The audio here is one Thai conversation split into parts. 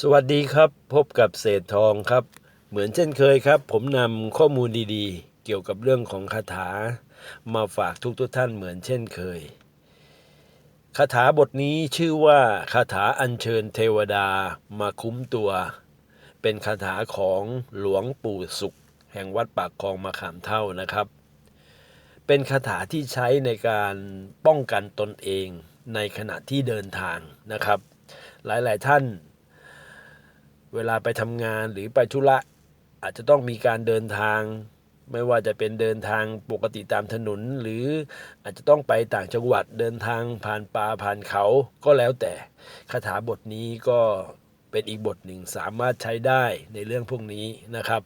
สวัสดีครับ พบกับเศษทองครับ เหมือนเช่นเคยครับ ผมนำข้อมูลดีๆ เกี่ยวกับเรื่องของคาถา มาฝากทุกทุกท่านเหมือนเช่นเคยคาถาบทนี้ชื่อว่าคาถาอัญเชิญเทวดามาคุ้มตัว เป็นคาถาของหลวงปู่สุข แห่งวัดปากคลองมาขามเท่านะครับ เป็นคาถาที่ใช้ในการป้องกันตนเองในขณะที่เดินทางนะครับ หลายๆท่าน เวลาไปทำงานหรือไปธุระอาจจะต้องมีการเดินทาง ไม่ว่าจะเป็นเดินทางปกติตามถนน หรืออาจจะต้องไปต่างจังหวัดเดินทางผ่านป่าผ่านเขาก็แล้วแต่คาถาบทนี้ก็เป็นอีกบทหนึ่งสามารถใช้ได้ในเรื่องพวกนี้นะครับ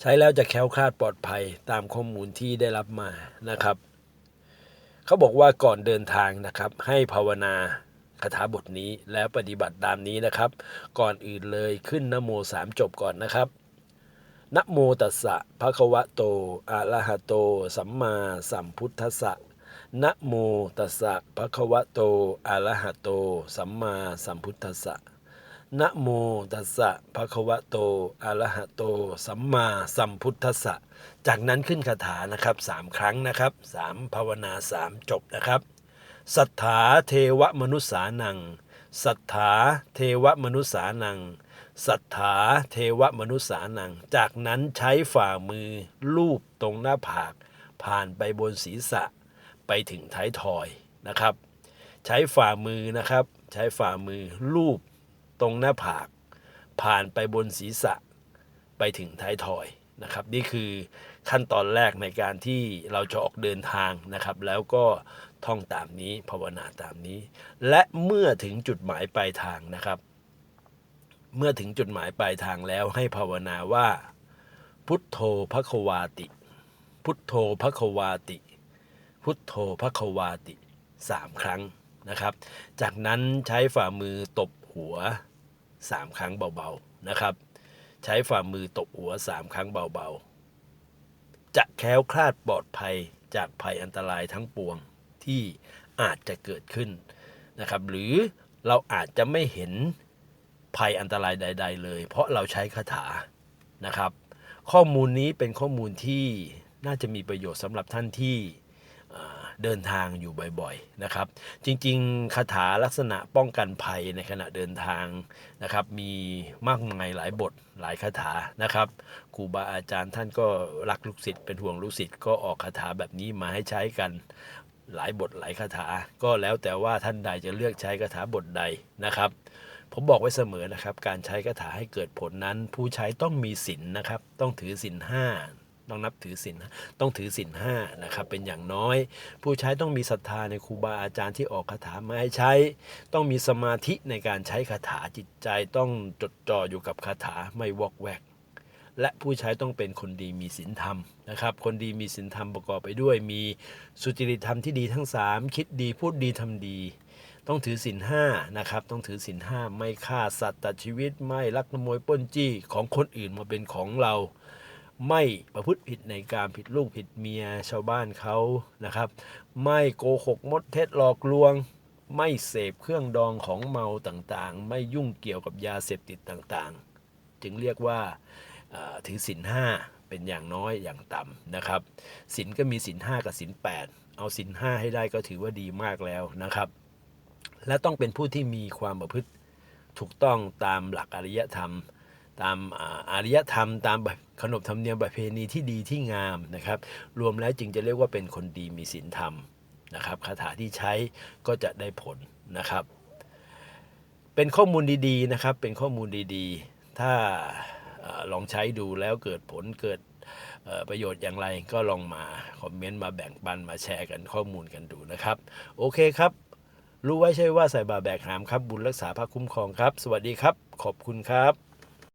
ใช้แล้วจะแคล้วคลาดปลอดภัยตามข้อมูลที่ได้รับมานะครับ เขาบอกว่าก่อนเดินทางนะครับ ให้ภาวนา คาถาบทนี้แล้วปฏิบัติตามนี้นะครับ ก่อนอื่นเลยขึ้นนโมสามจบก่อนนะครับนะโมตัสสะภะคะวะโตอะระหะโต สัมมาสัมพุทธัสสะนะโมตัสสะภะคะวะโตอะระหะโต สัมมาสัมพุทธัสสะนะโมตัสสะภะคะวะโตอะระหะโต สัมมาสัมพุทธัสสะจากนั้นขึ้นคาถานะครับสามครั้งนะครับสามภาวนาสามจบนะครับ สัทธาเทวมนุษสานัง สัทธาเทวมนุษสานัง สัทธาเทวมนุษสานัง จากนั้นใช้ฝ่ามือ ลูบตรงหน้าผาก ผ่านไปบนศีรษะ ไปถึงท้ายทอยนะครับ ใช้ฝ่ามือนะครับ ใช้ฝ่ามือ ลูบตรงหน้าผาก ผ่านไปบนศีรษะ ไปถึงท้ายทอย นะครับนี่คือขั้นตอนแรกในการที่เราจะออกเดินทางนะครับ แล้วก็ท่องตามนี้ภาวนาตามนี้ และเมื่อถึงจุดหมายปลายทางนะครับ เมื่อถึงจุดหมายปลายทางแล้วให้ภาวนาว่า พุทโธพระควาติ พุทโธพระควาติ พุทโธพระควาติสามครั้งนะครับ จากนั้นใช้ฝ่ามือตบหัวสามครั้งเบาๆนะครับ ใช้ฝ่ามือตบหัวสามครั้งเบาๆ จะแคล้วคลาดปลอดภัยจากภัยอันตรายทั้งปวงที่อาจจะเกิดขึ้นนะครับ หรือเราอาจจะไม่เห็นภัยอันตรายใด ๆ เลย เพราะเราใช้คาถานะครับ ข้อมูลนี้เป็นข้อมูลที่น่าจะมีประโยชน์สำหรับท่านที่ เดินทางอยู่บ่อยๆนะครับ จริงๆคาถาลักษณะป้องกันภัยในขณะเดินทางนะครับ มีมากมายหลายบทหลายคาถานะครับครูบาอาจารย์ท่านก็รักลูกศิษย์เป็นห่วงลูกศิษย์ก็ออกคาถาแบบนี้มาให้ใช้กันหลายบทหลายคาถา ก็แล้วแต่ว่าท่านใดจะเลือกใช้คาถาบทใดนะครับ ผมบอกไว้เสมอนะครับ การใช้คาถาให้เกิดผลนั้น ผู้ใช้ต้องมีศีลนะครับ ต้องถือศีลห้า ต้องนับถือศีลต้องถือศีลห้านะครับเป็นอย่างน้อย ผู้ใช้ต้องมีศรัทธาในครูบาอาจารย์ที่ออกคาถามาให้ใช้ ต้องมีสมาธิในการใช้คาถาจิตใจต้องจดจ่ออยู่กับคาถาไม่วอกแวกและผู้ใช้ต้องเป็นคนดีมีศีลธรรมนะครับ คนดีมีศีลธรรมประกอบไปด้วย มีสุจริตธรรมที่ดีทั้ง 3 คิดดีพูดดีทำดี ต้องถือศีลห้านะครับ ต้องถือศีลห้าไม่ฆ่าสัตว์ตัดชีวิตไม่ลักขโมยป้นจี้ของคนอื่นมาเป็นของเรา ไม่ประพฤติผิดในการผิดลูกผิดเมียชาวบ้านเขานะครับ ไม่โกหกมดเท็จหลอกลวง ไม่เสพเครื่องดองของเมาต่างๆ ไม่ยุ่งเกี่ยวกับยาเสพติดต่างๆ จึงเรียกว่าถือศีลห้าเป็นอย่างน้อยอย่างต่ำนะครับศีลก็มีศีลห้ากับศีลแปดเอาศีลห้าให้ได้ก็ถือว่าดีมากแล้วนะครับ และต้องเป็นผู้ที่มีความประพฤติถูกต้องตามหลักอริยธรรม ตามอารยธรรม ตามขนบธรรมเนียมประเพณีที่ดีที่งามนะครับ รวมแล้วจึงจะเรียกว่าเป็นคนดีมีศีลธรรมนะครับคาถาที่ใช้ก็จะได้ผลนะครับ เป็นข้อมูลดีๆนะครับ เป็นข้อมูลดีๆ ถ้าลองใช้ดูแล้วเกิดผลเกิดประโยชน์อย่างไรก็ลองมาคอมเมนต์มาแบ่งปันมาแชร์กันข้อมูลกันดูนะครับ โอเคครับ รู้ไว้ใช่ว่าใส่บาแบกหามครับ บุญรักษาพระคุ้มครองครับ สวัสดีครับ ขอบคุณครับ